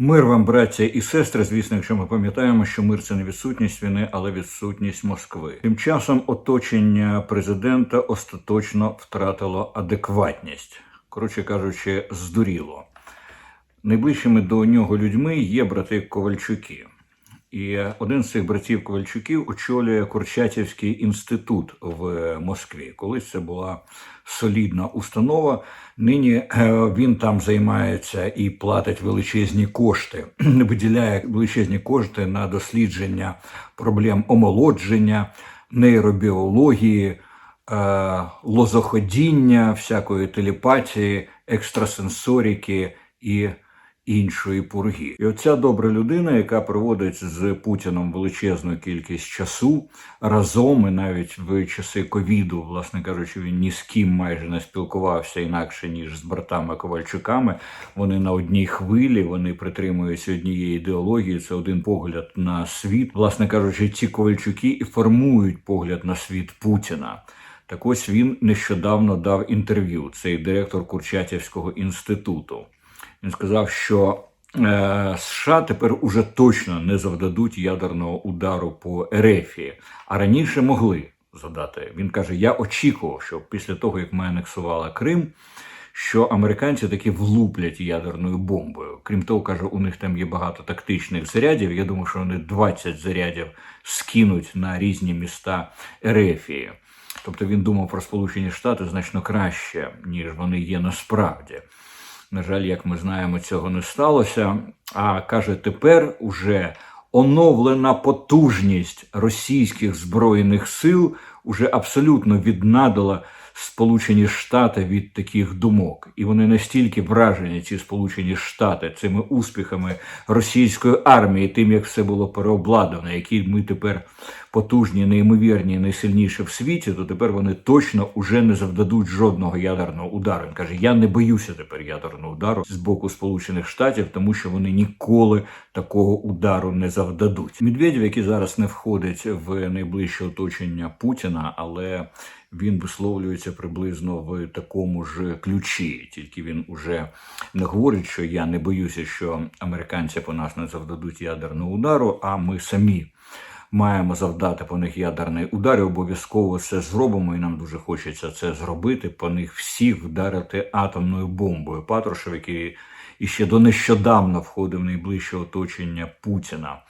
Мир вам, браття і сестри. Звісно, якщо ми пам'ятаємо, що мир це не відсутність війни, але відсутність Москви. Тим часом оточення президента остаточно втратило адекватність, коротше кажучи, здуріло. Найближчими до нього людьми є брати Ковальчуки. І один з цих братів Ковальчуків очолює Курчатівський інститут в Москві. Колись це була солідна установа. Нині е, він там займається і платить величезні кошти, виділяє величезні кошти на дослідження проблем омолодження, нейробіології, е, лозоходіння, всякої телепатії, екстрасенсоріки і іншої пурги. І оця добра людина, яка проводить з Путіном величезну кількість часу разом, і навіть в часи ковіду, власне кажучи, він ні з ким майже не спілкувався інакше ніж з братами Ковальчуками. Вони на одній хвилі, вони притримуються однієї ідеології. Це один погляд на світ. Власне кажучи, ці Ковальчуки і формують погляд на світ Путіна. Так ось він нещодавно дав інтерв'ю. Цей директор Курчатівського інституту. Він сказав, що е, США тепер уже точно не завдадуть ядерного удару по Ерефії, а раніше могли задати. Він каже: Я очікував, що після того, як ми анексували Крим, що американці таки влуплять ядерною бомбою. Крім того, каже, у них там є багато тактичних зарядів. Я думаю, що вони 20 зарядів скинуть на різні міста Ерефії. Тобто він думав про Сполучені Штати значно краще, ніж вони є насправді. На жаль, як ми знаємо, цього не сталося. А каже, тепер уже оновлена потужність російських збройних сил уже абсолютно віднадила Сполучені Штати від таких думок, і вони настільки вражені, ці Сполучені Штати, цими успіхами російської армії, тим як все було переобладнано, які ми тепер потужні, неймовірні, найсильніші в світі, то тепер вони точно уже не завдадуть жодного ядерного удару. Він каже: Я не боюся тепер ядерного удару з боку Сполучених Штатів, тому що вони ніколи такого удару не завдадуть. Медведєв, який зараз не входить в найближче оточення Путіна, але він висловлюється приблизно в такому ж ключі, тільки він уже не говорить, що я не боюся, що американці по нас не завдадуть ядерного удару, а ми самі. Маємо завдати по них ядерний удар, і обов'язково це зробимо, і нам дуже хочеться це зробити. По них всіх вдарити атомною бомбою. Патрушев, який іще до нещодавно входив в найближче оточення Путіна.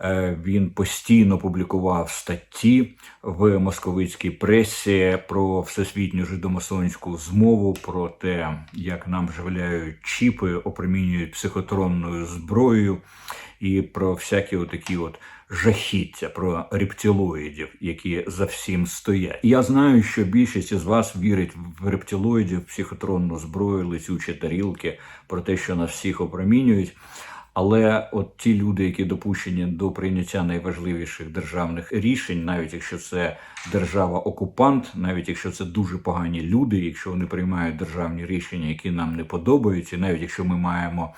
Е, Він постійно публікував статті в московицькій пресі про всесвітню жидомасонську змову, про те, як нам вживляють чіпи, опромінюють психотронною зброєю, і про всякі отакі от жахіття, про рептилоїдів, які за всім стоять. Я знаю, що більшість із вас вірить в рептилоїдів, психотронну зброю, летючі тарілки, про те, що нас всіх опромінюють. Але от ті люди, які допущені до прийняття найважливіших державних рішень, навіть якщо це держава-окупант, навіть якщо це дуже погані люди, якщо вони приймають державні рішення, які нам не подобаються, навіть якщо ми маємо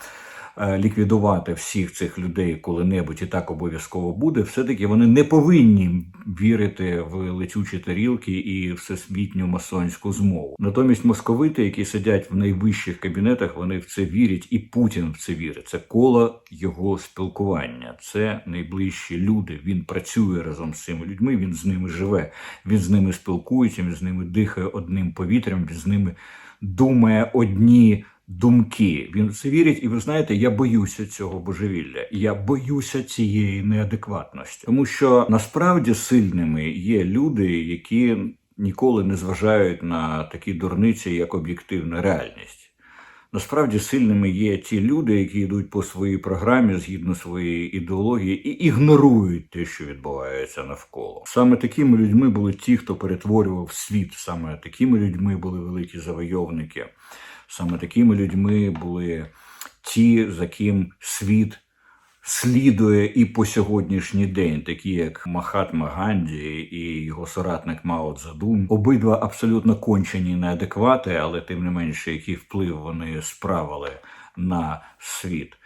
ліквідувати всіх цих людей коли-небудь, і так обов'язково буде, все-таки вони не повинні вірити в летючі тарілки і всесвітню масонську змову. Натомість московити, які сидять в найвищих кабінетах, вони в це вірять, і Путін в це вірить. Це коло його спілкування, це найближчі люди. Він працює разом з цими людьми, він з ними живе, він з ними спілкується, він з ними дихає одним повітрям, він з ними думає одні. Думки він в це вірить, і ви знаєте, я боюся цього божевілля. Я боюся цієї неадекватності, тому що насправді сильними є люди, які ніколи не зважають на такі дурниці, як об'єктивна реальність. Насправді сильними є ті люди, які йдуть по своїй програмі згідно своєї ідеології і ігнорують те, що відбувається навколо. Саме такими людьми були ті, хто перетворював світ. Саме такими людьми були великі завойовники. Саме такими людьми були ті, за ким світ слідує і по сьогоднішній день, такі як Махатма Ганді і його соратник Мао Цзедун. Обидва абсолютно кончені неадеквати, але тим не менше, який вплив вони справили на світ.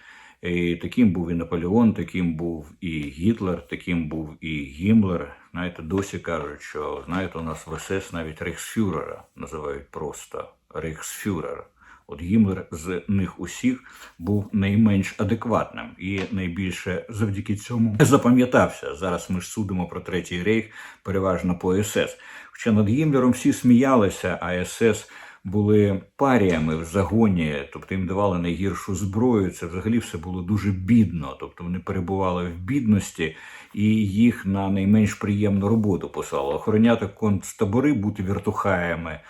І таким був і Наполеон, таким був і Гітлер, таким був і Гімлер. Знаєте, досі кажуть, що знаєте, у нас в СС навіть рейхсфюрера називають просто рейхсфюрер. От Гімлер з них усіх був найменш адекватним і найбільше завдяки цьому запам'ятався. Зараз ми ж судимо про третій рейх, переважно по СС. Хоча над Гімлером всі сміялися, а СС були паріями в загоні, тобто їм давали найгіршу зброю. Це взагалі все було дуже бідно. Тобто вони перебували в бідності, і їх на найменш приємну роботу послали. Охороняти концтабори, бути віртухаями.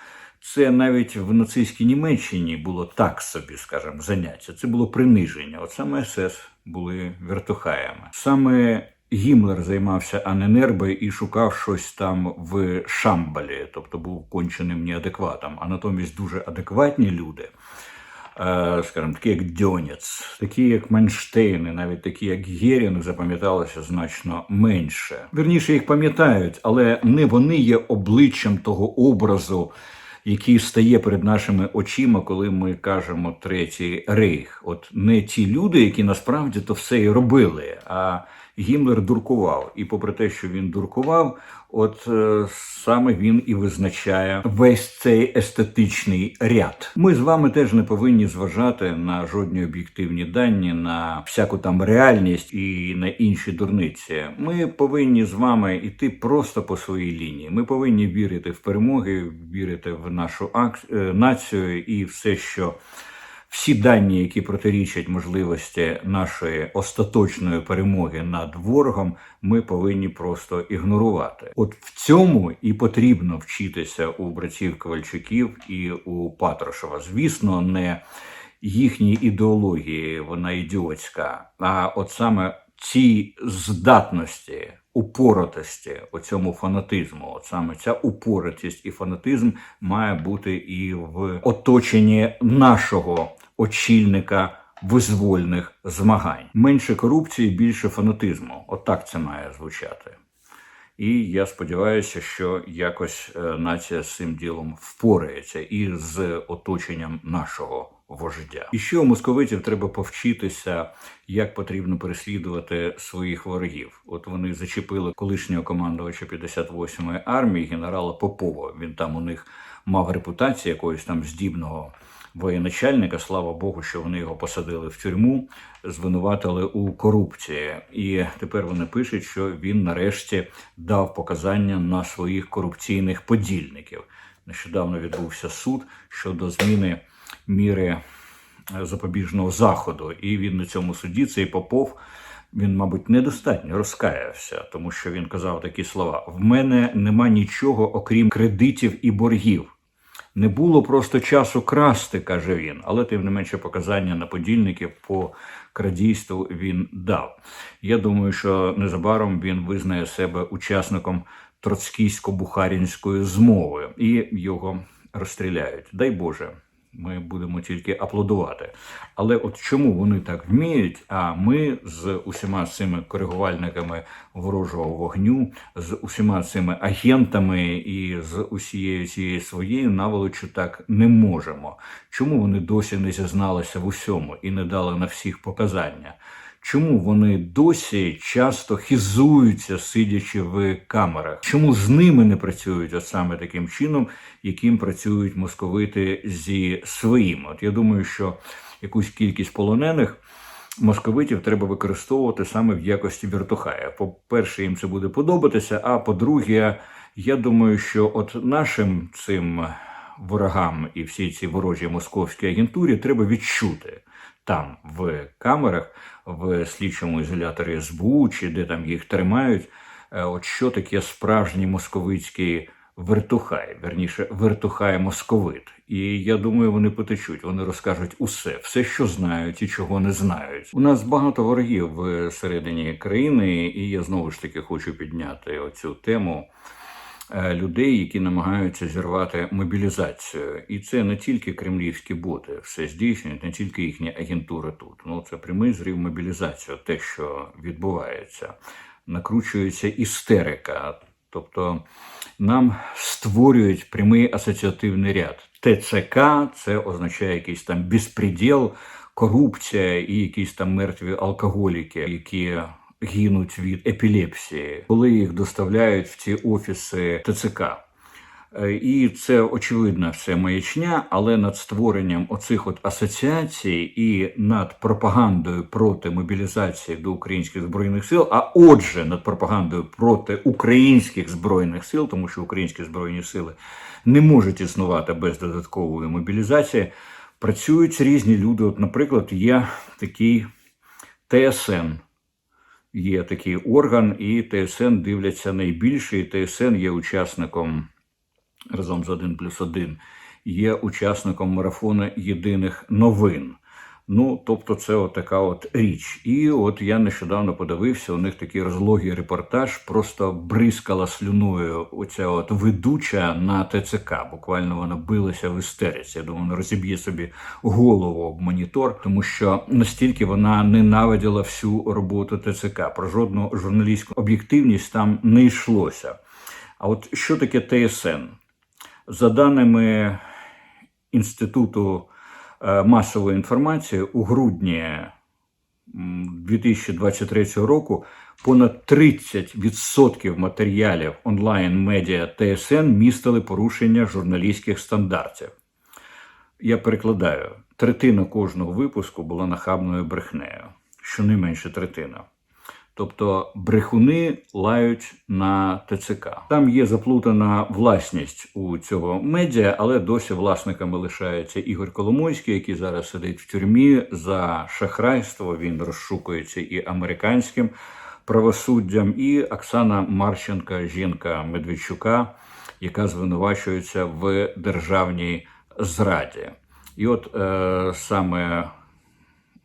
Це навіть в нацистській Німеччині було так собі, скажімо, заняття. Це було приниження. От саме СС були вертухаями. Саме Гімлер займався аненербою і шукав щось там в Шамбалі, тобто був конченим неадекватом. А натомість дуже адекватні люди, е, скажімо, такі як Дьонєц, такі як Манштейн, і навіть такі як Герінг, запам'яталися значно менше. Вірніше їх пам'ятають, але не вони є обличчям того образу який стає перед нашими очима, коли ми кажемо третій рейх. От не ті люди, які насправді то все і робили. А Гімлер дуркував. І попри те, що він дуркував, от е, саме він і визначає весь цей естетичний ряд. Ми з вами теж не повинні зважати на жодні об'єктивні дані, на всяку там реальність і на інші дурниці. Ми повинні з вами йти просто по своїй лінії. Ми повинні вірити в перемоги, вірити в нашу ак... е, націю і все, що всі дані, які протирічать можливості нашої остаточної перемоги над ворогом, ми повинні просто ігнорувати. От в цьому і потрібно вчитися у братів Ковальчуків і у Патрушева. Звісно, не їхній ідеології, вона ідіотська, а от саме цій здатності. Упоротості оцьому фанатизму, от саме ця упоротість і фанатизм має бути і в оточенні нашого очільника визвольних змагань. Менше корупції, більше фанатизму. Отак От це має звучати. І я сподіваюся, що якось е, нація з цим ділом впорається і з оточенням нашого вождя. І що у московитів треба повчитися, як потрібно переслідувати своїх ворогів. От вони зачепили колишнього командувача 58-ї армії генерала Попова. Він там у них мав репутацію якогось там здібного воєначальника. Слава Богу, що вони його посадили в тюрму, звинуватили у корупції. І тепер вони пишуть, що він нарешті дав показання на своїх корупційних подільників. Нещодавно відбувся суд щодо зміни міри е, запобіжного заходу, і він на цьому суді цей Попов. Він, мабуть, недостатньо розкаявся, тому що він казав такі слова: в мене нема нічого, окрім кредитів і боргів. Не було просто часу красти, каже він, але тим не менше показання на подільників по крадійству він дав. Я думаю, що незабаром він визнає себе учасником троцкійсько-бухарінської змови і його розстріляють. Дай Боже ми будемо тільки аплодувати. Але от чому вони так вміють? А ми з усіма цими коригувальниками ворожого вогню, з усіма цими агентами і з усією цією своєю наволочю так не можемо. Чому вони досі не зізналися в усьому і не дали на всіх показання? Чому вони досі часто хизуються, сидячи в камерах? Чому з ними не працюють от саме таким чином, яким працюють московити зі своїм? От я думаю, що якусь кількість полонених московитів треба використовувати саме в якості віртухая. По-перше, їм це буде подобатися. А по-друге, я думаю, що от нашим цим ворогам і всій цій ворожій московській агентурі треба відчути там в камерах, в слідчому ізоляторі СБУ, чи де там їх тримають. Е, от що таке справжній московицький вертухай, верніше, вертухай московит. І я думаю, вони потечуть, вони розкажуть усе, все, що знають і чого не знають. У нас багато ворогів всередині країни, і я знову ж таки хочу підняти оцю тему. Е, людей, які намагаються зірвати мобілізацію, і це не тільки кремлівські боти, все здійснюють, не тільки їхні агентури тут. Ну це прямий зрив мобілізацію, те, що відбувається, накручується істерика. Тобто нам створюють прямий асоціативний ряд. ТЦК це означає якийсь там безпреділ, корупція і якісь там мертві алкоголіки, які гинуть від епілепсії, коли їх доставляють в ці офіси ТЦК. Е, І це очевидно все маячня, але над створенням оцих от асоціацій і над пропагандою проти мобілізації до українських збройних сил, а отже, над пропагандою проти українських збройних сил, тому що українські збройні сили не можуть існувати без додаткової мобілізації, працюють різні люди. От, наприклад, є такий ТСН. Є такий орган, і ТСН дивляться найбільше, і ТСН є учасником разом з 1 плюс 1, є учасником марафону єдиних новин. Ну, тобто, це от така от річ. І от я нещодавно подивився, у них такий розлогий репортаж, просто бризкала слюною оця от ведуча на ТЦК. Буквально вона билася в істериці. Я думаю, вона розіб'є собі голову об монітор, тому що настільки вона ненавиділа всю роботу ТЦК. Про жодну журналістську об'єктивність там не йшлося. А от що таке ТСН? За даними Інституту масової інформації, у грудні м, 2023 року понад 30% матеріалів онлайн-медіа ТСН містили порушення журналістських стандартів. Я перекладаю: третина кожного випуску була нахабною брехнею, щонайменше третина. Тобто брехуни лають на ТЦК. Там є заплутана власність у цього медіа, але досі власниками лишається Ігор Коломойський, який зараз сидить в тюрмі за шахрайство. Він розшукується і американським правосуддям, і Оксана Марченка, жінка Медведчука, яка звинувачується в державній зраді. І от е, саме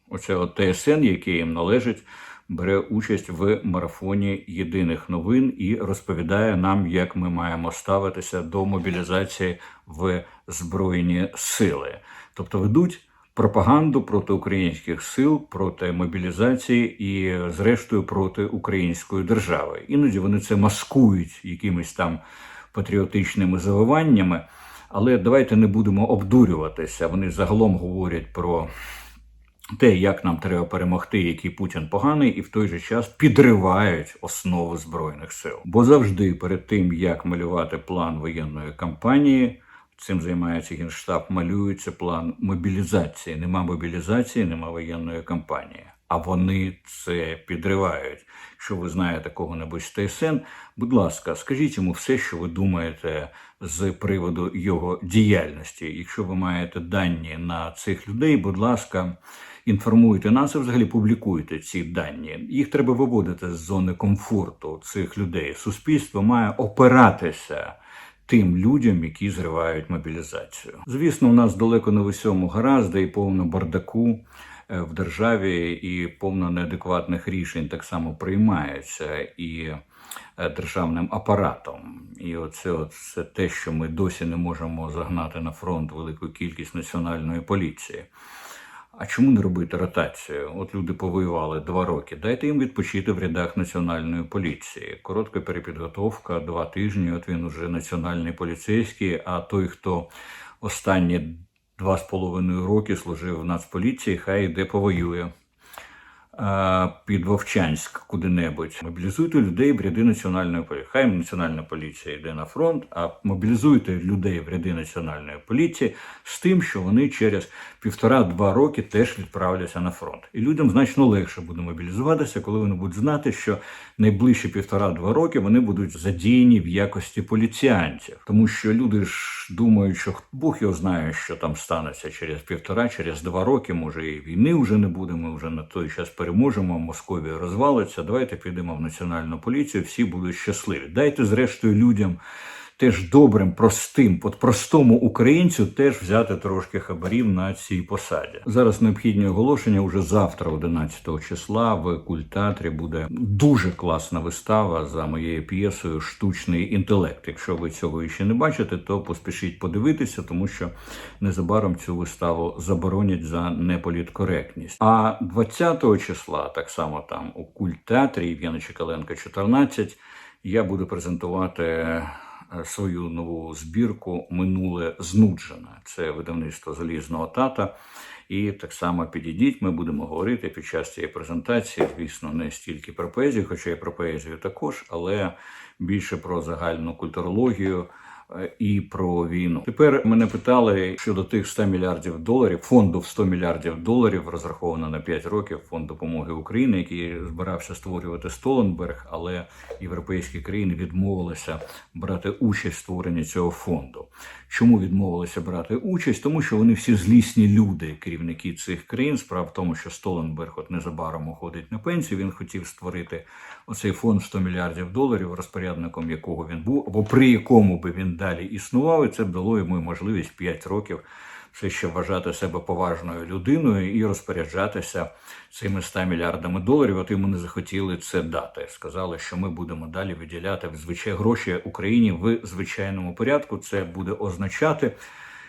оце от ТСН, який їм належить, бере участь в марафоні єдиних новин і розповідає нам, як ми маємо ставитися до мобілізації в Збройні сили. Тобто ведуть пропаганду проти українських сил, проти мобілізації і, зрештою, проти української держави. Іноді вони це маскують якимись там патріотичними завиваннями. Але давайте не будемо обдурюватися. Вони загалом говорять про те, як нам треба перемогти, який Путін поганий, і в той же час підривають основи збройних сил. Бо завжди перед тим, як малювати план воєнної кампанії, цим займається генштаб, малюється план мобілізації. Нема мобілізації, нема воєнної кампанії. А вони це підривають. Якщо ви знаєте кого-небудь з ТСН, будь ласка, скажіть йому все, що ви думаєте з приводу його діяльності. Якщо ви маєте дані на цих людей, будь ласка, інформуйте нас і взагалі публікуйте ці дані. Їх треба виводити з зони комфорту цих людей. Суспільство має опиратися. Тим людям, які зривають мобілізацію, звісно, у нас далеко не в усьому гаразд, і повно бардаку е, в державі, і повно неадекватних рішень так само приймаються і е, державним апаратом. І оце от це те, що ми досі не можемо загнати на фронт велику кількість національної поліції. А чому не робити ротацію? От люди повоювали два роки. Дайте їм відпочити в рядах національної поліції. Коротка перепідготовка, два тижні. От він уже національний поліцейський. А той, хто останні два з половиною роки служив в Нацполіції, хай йде повоює під Вовчанськ куди-небудь. Мобілізуйте людей в ряди національної поліції. Хай національна поліція йде на фронт, а мобілізуйте людей в ряди національної поліції з тим, що вони через півтора-два роки теж відправляться на фронт. І людям значно легше буде мобілізуватися, коли вони будуть знати, що найближчі півтора-два роки вони будуть задіяні в якості поліціянтів, тому що люди ж думають, що Бог його знає, що там станеться через півтора, через два роки. Може, і війни вже не буде. Ми вже на той час переможемо. Московія розвалиться. Давайте підемо в національну поліцію. Всі будуть щасливі. Дайте, зрештою, людям. Теж добрим, простим, от простому українцю теж взяти трошки хабарів на цій посаді. Зараз необхідні оголошення. Уже завтра, 11 числа, в культатрі буде дуже класна вистава за моєю п'єсою Штучний інтелект. Якщо ви цього ще не бачите, то поспішіть подивитися, тому що незабаром цю виставу заборонять за неполіткоректність. А 20 числа, так само там у культатрі Євгена Чекаленка, 14, я буду презентувати свою нову збірку Минуле знуджене. Це видавництво залізного тата. І так само підійдіть, ми будемо говорити під час цієї презентації, звісно, не стільки про поезію, хоча і про поезію також, але більше про загальну культурологію, і про війну. Тепер мене питали щодо тих 100 мільярдів доларів, фонду в 100 мільярдів доларів, розраховано на 5 років фонд допомоги Україні, який збирався створювати Столенберг, але європейські країни відмовилися брати участь в створенні цього фонду. Чому відмовилися брати участь? Тому що вони всі злісні люди, керівники цих країн. Справа в тому, що Столенберг от незабаром уходить на пенсію. Він хотів створити оцей фонд 100 мільярдів доларів, розпорядником якого він був, або при якому би він далі існував, і це дало йому можливість 5 років все ще вважати себе поважною людиною і розпоряджатися цими 100 мільярдами доларів. От йому не захотіли це дати. Сказали, що ми будемо далі виділяти звичай гроші Україні в звичайному порядку. Це буде означати.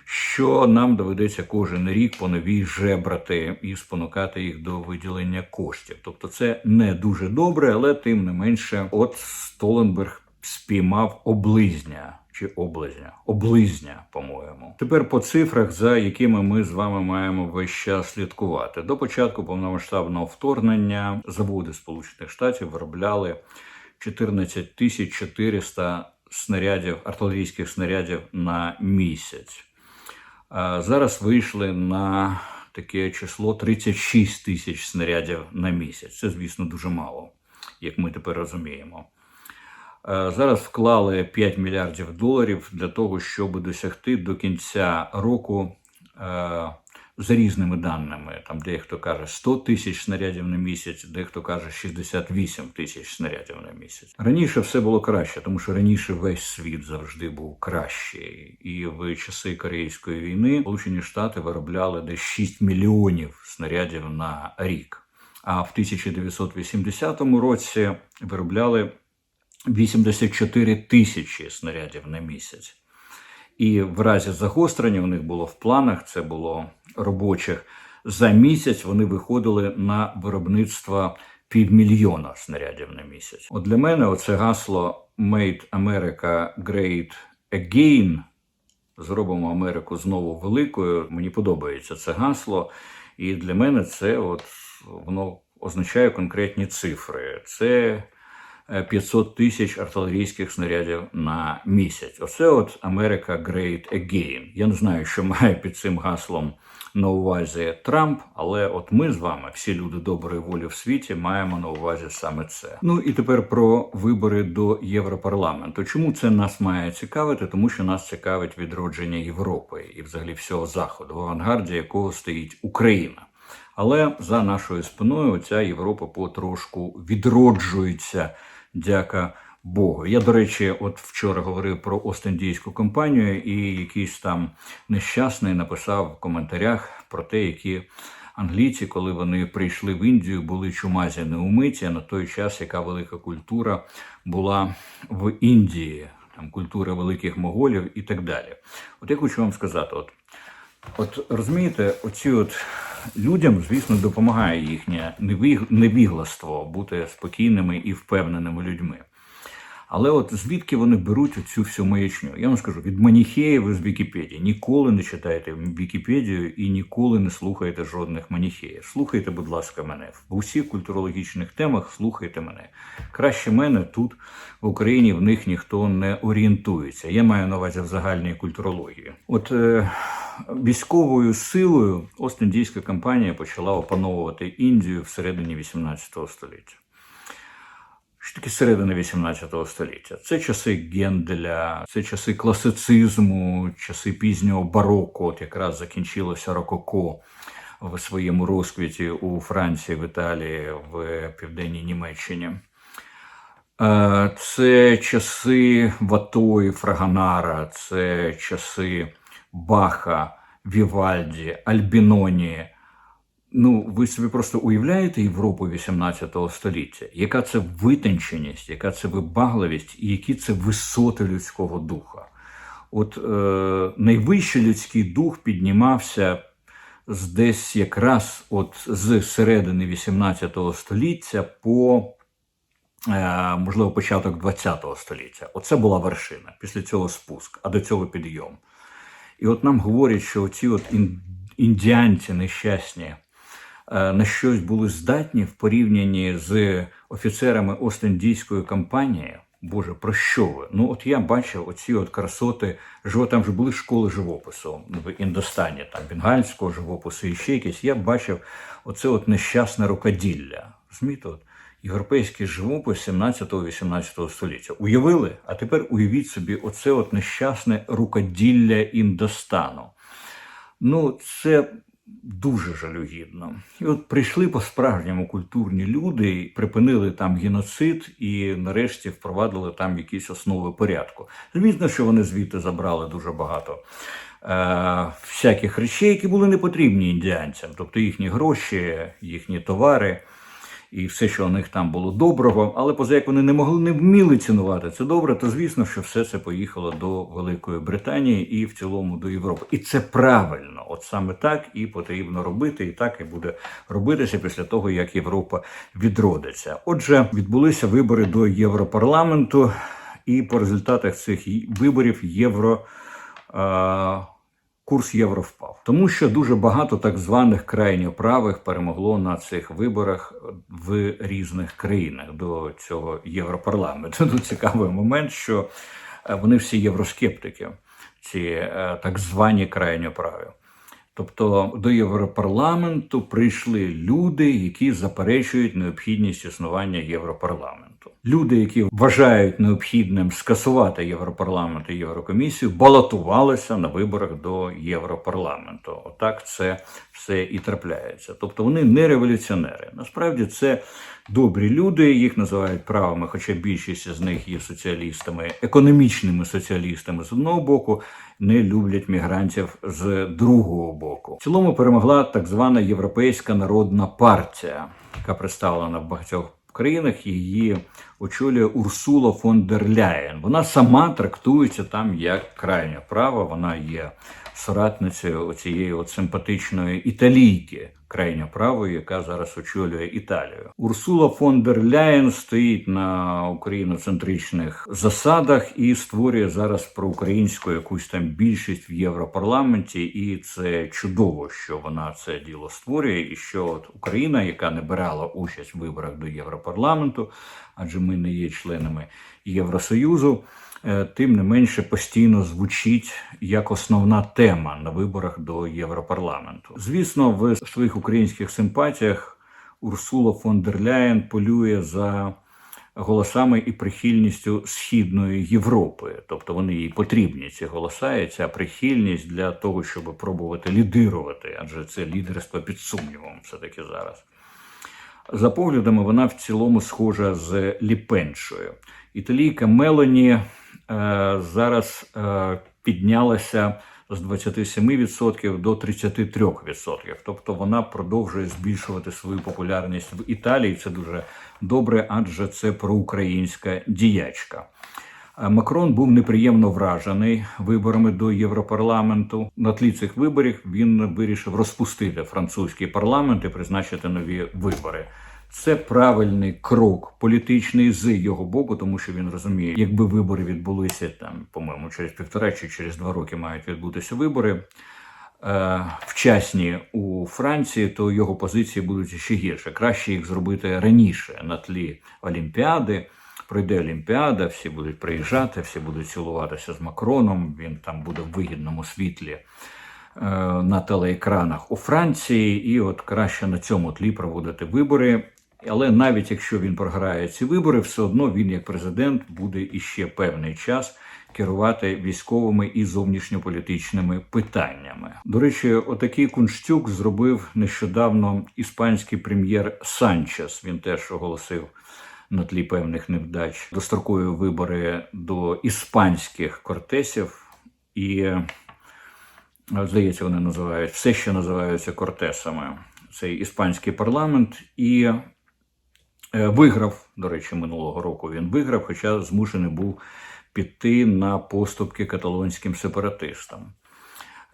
Що нам доведеться кожен рік по новій жебрати і спонукати їх до виділення коштів. Тобто це не дуже добре, але тим не менше, от Столенберг спіймав облизня чи облизня, облизня, по-моєму. Тепер по цифрах, за якими ми з вами маємо весь час слідкувати. До початку повномасштабного вторгнення заводи Сполучених Штатів виробляли 14 тисяч 400 снарядів, артилерійських снарядів на місяць. Зараз вийшли на таке число 36 тисяч снарядів на місяць. Це, звісно, дуже мало, як ми тепер розуміємо. Е, Зараз вклали 5 мільярдів доларів для того, щоб досягти до кінця року е, за різними даними. Там дехто каже 100 тисяч снарядів на місяць, дехто каже 68 тисяч снарядів на місяць. Раніше все було краще, тому що раніше весь світ завжди був кращий. І в часи Корейської війни Сполучені Штати виробляли десь 6 мільйонів снарядів на рік. А в 1980 році виробляли 84 тисячі снарядів на місяць. І в разі загострення у них було в планах, це було робочих. За місяць вони виходили на виробництво півмільйона снарядів на місяць. От для мене оце гасло Made America Great Again. Зробимо Америку знову великою. Мені подобається це гасло. І для мене це от воно означає конкретні цифри. Це 500 тисяч артилерійських снарядів на місяць. Оце от Америка Great Again. Я не знаю, що має під цим гаслом на увазі Трамп, але от ми з вами, всі люди доброї волі в світі, маємо на увазі саме це. Ну і тепер про вибори до Європарламенту. Чому це нас має цікавити? Тому що нас цікавить відродження Європи і взагалі всього заходу, в авангарді якого стоїть Україна. Але за нашою спиною ця Європа потрошку відроджується. Дяка Богу. Я, до речі, от вчора говорив про Остіндійську компанію, і якийсь там нещасний написав в коментарях про те, які англійці, коли вони прийшли в Індію, були чумазі неумиті, на той час, яка велика культура була в Індії, там культура великих моголів і так далі. От я хочу вам сказати, от От розумієте, оці от людям, звісно, допомагає їхнє невіг- невігластво бути спокійними і впевненими людьми. Але от звідки вони беруть оцю всю маячню? Я вам скажу, від маніхеїв з Вікіпедії. Ніколи не читайте Вікіпедію і ніколи не слухайте жодних маніхеїв. Слухайте, будь ласка, мене. В усіх культурологічних темах слухайте мене. Краще мене тут в Україні в них ніхто не орієнтується. Я маю на увазі в загальній культурології. От е, військовою силою Ост-Індійська компанія почала опановувати Індію всередині 18 століття. Що таке середина 18 століття? Це часи Генделя, це часи класицизму, часи пізнього бароко, от якраз закінчилося рококо в своєму розквіті у Франції, в Італії, в південній Німеччині. Е, Це часи Вато і Фраганара, це часи Баха, Вівальді, Альбіноні. Ну, ви собі просто уявляєте Європу 18 століття, яка це витонченість, яка це вибагливість і які це висоти людського духа. От е, найвищий людський дух піднімався з десь якраз от з середини 18 століття по е, можливо початок 20 століття. Оце була вершина. Після цього спуск, а до цього підйом. І от нам говорять, що оці от ін- індіанці нещасні на щось були здатні в порівнянні з офіцерами Ост-Індійської компанії. Боже, про що ви? Ну, от я бачив оці от красоти. Живо, там же були школи живопису в Індостані, там бенгальського живопису і ще якісь. Я бачив оце от нещасне рукоділля. Розумієте, от європейський живопис 17-18 століття. Уявили? А тепер уявіть собі, оце от нещасне рукоділля Індостану. Ну, це дуже жалюгідно. І от прийшли по-справжньому культурні люди, припинили там геноцид і нарешті впровадили там якісь основи порядку. Звісно, що вони звідти забрали дуже багато е, всяких речей, які були не потрібні індіанцям, тобто їхні гроші, їхні товари. І все, що у них там було доброго, але поза як вони не могли не вміли цінувати це добре, то звісно, що все це поїхало до Великої Британії і в цілому до Європи. І це правильно, от саме так і потрібно робити, і так і буде робитися після того, як Європа відродиться. Отже, відбулися вибори до Європарламенту, і по результатах цих виборів євро. Курс євро впав, тому що дуже багато так званих крайньо правих перемогло на цих виборах в різних країнах до цього європарламенту. Тут цікавий момент, що е, вони всі євроскептики, ці е, так звані крайньо праві. Тобто до Європарламенту прийшли люди, які заперечують необхідність існування Європарламенту. Люди, які вважають необхідним скасувати Європарламент і Єврокомісію, балотувалися на виборах до Європарламенту. Отак це все і трапляється. Тобто вони не революціонери. Насправді це добрі люди, їх називають правими, хоча більшість з них є соціалістами, економічними соціалістами з одного боку, не люблять мігрантів з другого боку. В цілому перемогла так звана Європейська народна партія, яка представлена в багатьох країнах. Її очолює Урсула фон дер Ляєн. Вона сама трактується там як крайня права. Вона є соратницею цієї от симпатичної італійки. Крайньо правої, яка зараз очолює Італію. Урсула фон дер Ляєн стоїть на україноцентричних засадах і створює зараз проукраїнську якусь там більшість в Європарламенті, і це чудово, що вона це діло створює, і що от Україна, яка не брала участь в виборах до Європарламенту, адже ми не є членами Євросоюзу. е, Тим не менше постійно звучить як основна тема на виборах до Європарламенту. Звісно, в своїх українських симпатіях Урсула фон дер Ляєн полює за голосами і прихильністю Східної Європи. Тобто вони їй потрібні, ці голоса, і ця прихильність для того, щоб пробувати лідирувати, адже це лідерство під сумнівом все-таки зараз. За поглядами, вона в цілому схожа з Ліпеншою. Італійка Мелані е, зараз е, піднялася з 27% до 33%. Тобто вона продовжує збільшувати свою популярність в Італії. Це дуже добре, адже це проукраїнська діячка. Макрон був неприємно вражений виборами до Європарламенту. На тлі цих виборів він вирішив розпустити французький парламент і призначити нові вибори. Це правильний крок політичний з його боку, тому що він розуміє, якби вибори відбулися там, по-моєму, через півтора чи через два роки мають відбутися вибори. е, Вчасні у Франції, то його позиції будуть ще гірше. Краще їх зробити раніше на тлі Олімпіади. Пройде Олімпіада, всі будуть приїжджати, всі будуть цілуватися з Макроном. Він там буде в вигідному світлі е, на телеекранах у Франції, і от краще на цьому тлі проводити вибори. Але навіть якщо він програє ці вибори, все одно він, як президент, буде іще певний час керувати військовими і зовнішньополітичними питаннями. До речі, отакий кунштюк зробив нещодавно іспанський прем'єр Санчес. Він теж оголосив на тлі певних невдач дострокові вибори до іспанських кортесів і здається, вони називають все, що називаються кортесами. Цей іспанський парламент і е, виграв. До речі, минулого року він виграв, хоча змушений був піти на поступки каталонським сепаратистам.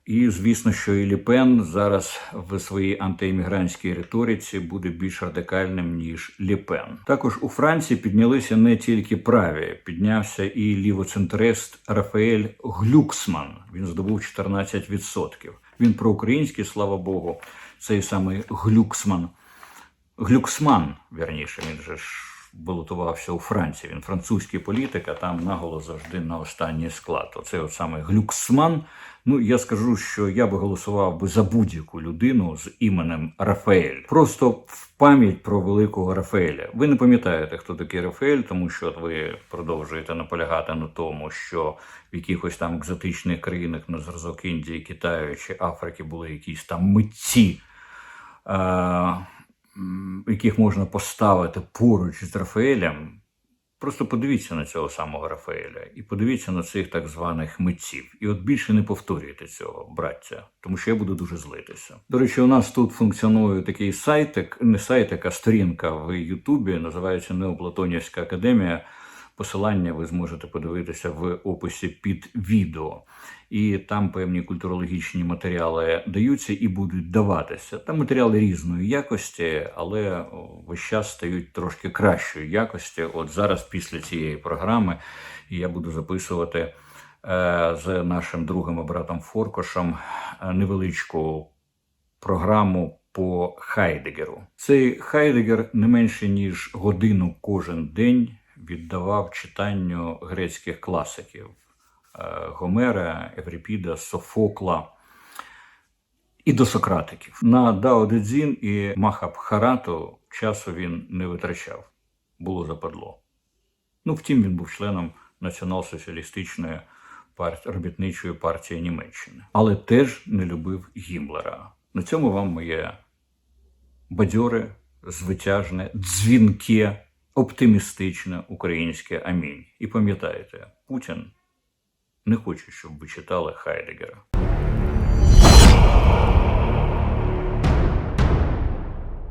І звісно, що і Ліпен зараз в своїй антиіммігрантській риториці буде більш радикальним ніж Ліпен. Також у Франції піднялися не тільки праві, піднявся і лівоцентрист Рафаель Глюксман. Він здобув 14%. Він проукраїнський, слава Богу, цей самий Глюксман. Глюксман, вірніше, він же ж балотувався у Франції. Він французький політик, а там наголос завжди на останній склад. Оце от саме Глюксман. Ну я скажу, що я би голосував би за будь-яку людину з іменем Рафаель. Просто в пам'ять про великого Рафаеля. Ви не пам'ятаєте, хто такий Рафаель, тому що ви продовжуєте наполягати на тому, що в якихось там екзотичних країнах на зразок Індії, Китаю чи Африки були якісь там митці. Е, яких можна поставити поруч з Рафаелем, просто подивіться на цього самого Рафаеля і подивіться на цих так званих митців. І от більше не повторюйте цього, браття, тому що я буду дуже злитися. До речі, у нас тут функціонує такий сайтик, не сайтик, а сторінка в Ютубі, називається Неоплатонівська академія. Посилання ви зможете подивитися в описі під відео. І там певні культурологічні матеріали даються і будуть даватися. Там матеріали різної якості, але весь час стають трошки кращої якості. От зараз, після цієї програми, я буду записувати е, з нашим другом і братом Форкошем е, невеличку програму по Хайдегеру. Цей Хайдегер не менше ніж годину кожен день віддавав читанню грецьких класиків е, Гомера, Еврипіда, Софокла і до Сократиків. На Дао Де Цзін і Махабхарату часу він не витрачав, було западло. Ну, втім, він був членом націонал-соціалістичної партії, робітничої партії Німеччини, але теж не любив Гімлера. На цьому вам моє бадьоре, звитяжне, дзвінке, оптимістичне українське амінь. І пам'ятайте, Путін не хоче, щоб ви читали Хайдегера.